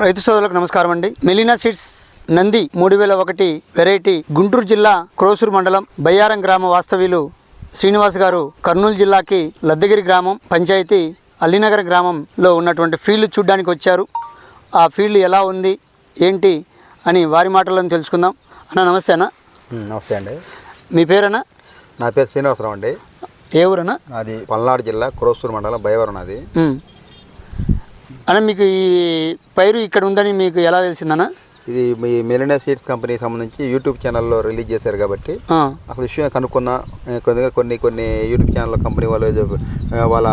రైతు సోదరులకు నమస్కారం అండి. మెలినా సీడ్స్ నంది మూడు వేల ఒకటి వెరైటీ గుంటూరు జిల్లా క్రోసూరు మండలం బయ్యారం గ్రామ వాస్తవ్యులు శ్రీనివాస్ గారు కర్నూలు జిల్లాకి లద్దగిరి గ్రామం పంచాయతీ అల్లినగర్ గ్రామంలో ఉన్నటువంటి ఫీల్డ్ చూడడానికి వచ్చారు. ఆ ఫీల్డ్ ఎలా ఉంది ఏంటి అని వారి మాటల్లో తెలుసుకుందాం. అన్న నమస్తే అన్న. నమస్తే అండి. మీ పేరన్నా? నా పేరు శ్రీనివాసరావు అండి. ఏ ఊరన్నా? నాది పల్నాడు జిల్లా కురోస్తూరు మండలం భయవరం నాది. ఉమ్. అన్న మీకు ఈ పైరు ఇక్కడ ఉందని మీకు ఎలా తెలిసిందన్న? ఇది మీ మెలినా సీడ్స్ కంపెనీకి సంబంధించి యూట్యూబ్ ఛానల్లో రిలీజ్ చేశారు కాబట్టి అసలు విషయం కనుక్కున్నా ఏ, కొద్దిగా కొన్ని కొన్ని యూట్యూబ్ ఛానల్ కంపెనీ వాళ్ళు వాళ్ళ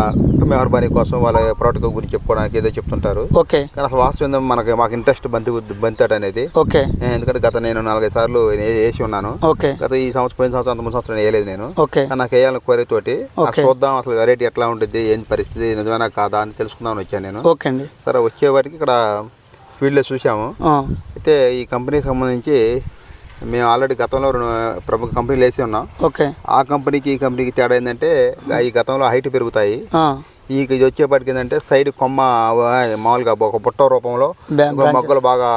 మెహర్బానీ కోసం వాళ్ళ ప్రోడక్ట్ గురించి చెప్పుకోవడానికి ఏదో చెప్తుంటారు. ఓకే. కానీ అసలు వాస్తవం మనకి మాకు ఇంట్రెస్ట్ బంతి బంతాడు అనేది. ఓకే. ఏ, ఎందుకంటే గత నేను నాలుగైదు సార్లు వేసి ఉన్నాను. ఓకే. గత ఈ సంవత్సరం పోయిన సంవత్సరం అంత ముందు సంవత్సరం వేయలేదు నేను. ఓకే. నాకు వేయాలని. అసలు చూద్దాం అసలు వెరైటీ ఎట్లా ఉంటుంది ఏంటి పరిస్థితి నిజమేనా కాదా అని తెలుసుకుందామని వచ్చాను నేను. ఓకే అండి. సరే వచ్చేవాటికి ఇక్కడ ఫీల్డ్లో చూసాము అయితే ఈ కంపెనీకి సంబంధించి మేము ఆల్రెడీ గతంలో రెండు ప్రముఖ కంపెనీలు వేసి ఉన్నాం. ఓకే. ఆ కంపెనీకి ఈ కంపెనీకి తేడా ఏంటంటే ఈ గతంలో హైట్ పెరుగుతాయి. ఈ ఇది వచ్చేపాటికి ఏంటంటే సైడ్ కొమ్మ మామూలుగా ఒక బుట్ట రూపంలో మొక్కలు బాగా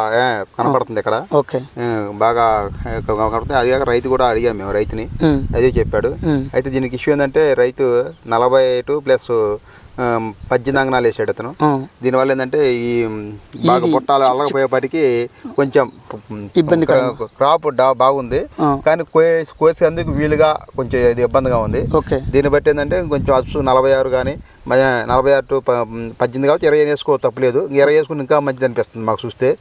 కనపడుతుంది ఇక్కడ. బాగా కనపడుతుంది. అది కాక రైతు కూడా అడిగాం మేము రైతుని. అదే చెప్పాడు. అయితే దీనికి ఇష్యూ ఏంటంటే రైతు నలభై టూ ప్లస్ పద్దెనిమిది అంగనాలు వేసాడు అతను. దీనివల్ల ఏంటంటే ఈ బాగా పుట్టాలు అల్లకపోయేపాటికి కొంచెం. క్రా- క్రాప్ బాగుంది. కానీ కోసి కోసేందుకు వీలుగా కొంచెం ఇది ఇబ్బందిగా ఉంది. ఓకే. దీన్ని బట్టి ఏంటంటే కొంచెం అచ్చు నలభై ఆరు కానీ నలభై ఆరు టు పద్దెనిమిది కాబట్టి ఇరవై వేసుకో తప్పలేదు. ఇరవై వేసుకుని ఇంకా మంచిది అనిపిస్తుంది మాకు చూస్తే.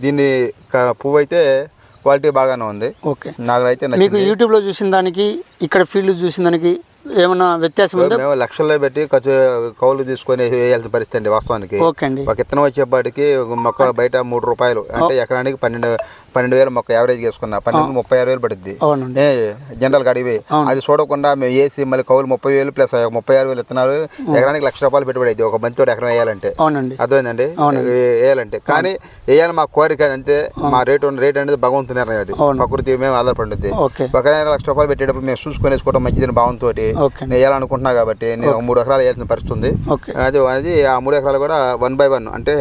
దీన్ని పువ్వు అయితే క్వాలిటీ బాగానే ఉంది. ఓకే. నాకైతే మీకు నచ్చింది. యూట్యూబ్లో చూసిన దానికి ఇక్కడ ఫీల్డ్ చూసిన దానికి ఏమన్నా వ్యత్యాసం ఉందా? మేము లక్షల్లో పెట్టి ఖర్చు కౌలు తీసుకొని వేయాల్సిన పరిస్థితి అండి వాస్తవానికి. ఓకే అండి. ఒక ఇత్తనం వచ్చేపాటికి మొక్క బయట మూడు రూపాయలు. అంటే ఎకరానికి పన్నెండు పన్నెండు వేలు మొక్క యావరేజ్ చేసుకున్నా. పన్నెండు ముప్పై ఆరు వేలు పడుద్ది. జనరల్ అడివి అది చూడకుండా మేము వేసి మళ్ళీ కౌలు ముప్పై వేలు ప్లస్ ముప్పై ఆరు వేలు ఇస్తున్నారు ఎకరానికి లక్ష రూపాయలు పెట్టుబడి అయింది ఒక బంతితోటి ఎకరం వేయాలంటే. అర్థమైందండి? వేయాలంటే. కానీ వేయాలని మా కోరిక అంతే. మా రేటు రేట్ అనేది భగవంతుని నిర్ణయం అది. ప్రకృతి మేము ఆధారపడుద్ది ఓకే. ఒక లక్ష రూపాయలు పెట్టేటప్పుడు మేము చూసుకొని వేసుకోవడం మంచిదని భావంతో నేను వేయాలనుకుంటున్నా కాబట్టి నేను మూడు ఎకరాలు వేయాల్సిన పరిస్థితి ఉంది. అది అది ఆ మూడు ఎకరాలు కూడా వన్ బై వన్. అంటే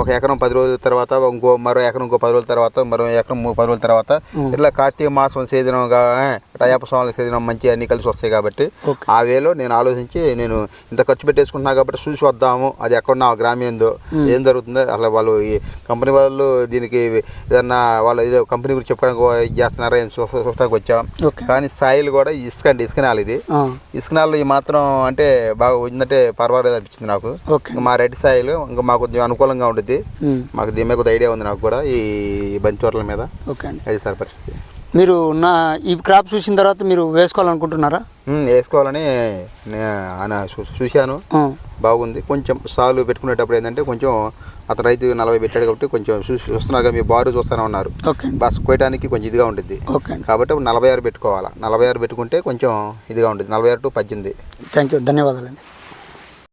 ఒక ఎకరం పది రోజుల తర్వాత ఇంకో మరో ఎకరం ఇంకో పది రోజుల తర్వాత మరో ఎకరం పది రోజుల తర్వాత ఇట్లా కార్తీక మాసం సీజనంగా స్వామి సీజనం మంచి అన్ని కలిసి వస్తాయి కాబట్టి. ఆ వేలో నేను ఆలోచించి నేను ఇంత ఖర్చు పెట్టేసుకుంటున్నా కాబట్టి చూసి వద్దాము. అది ఎక్కడున్నా ఆ గ్రామం ఏందో ఏం జరుగుతుందో అసలు వాళ్ళు ఈ కంపెనీ వాళ్ళు దీనికి ఏదన్నా వాళ్ళు ఏదో కంపెనీ గురించి చెప్పడానికి చేస్తున్నారా అని చూ- చూడడానికి వచ్చాం. కానీ సాయిల్ కూడా ఇసుక అండి ఇసుక నేల ఇది. ఆ, ఇసుకనాల్లో ఈ మాత్రం అంటే బాగా ఉందంటే పర్వాలేదు అనిపించింది నాకు. మా రెడ్డి సాయిల్ ఇంకా మాకు కొంచెం అనుకూలంగా ఉంటుంది మాకు దీని మీద కొద్ది ఐడియా ఉంది నాకు కూడా ఈ బంతి తోటల మీద. అది సార్ పరిస్థితి. మీరు నా ఈ క్రాప్ చూసిన తర్వాత మీరు వేసుకోవాలనుకుంటున్నారా? వేసుకోవాలని చూశాను. బాగుంది. కొంచెం సాలు పెట్టుకునేటప్పుడు ఏంటంటే కొంచెం అతను రైతు నలభై పెట్టాడు కాబట్టి కొంచెం చూసి చూస్తున్నారు మీ బారు చూస్తూనే ఉన్నారు. బస్ కోయడానికి కొంచెం ఇదిగా ఉంటుంది ఓకే అండి. కాబట్టి నలభై ఆరు పెట్టుకోవాలా. నలభై ఆరు పెట్టుకుంటే కొంచెం ఇదిగా ఉంటుంది నలభై ఆరు టు పద్దెనిమిది. థ్యాంక్ యూ ధన్యవాదాలండి.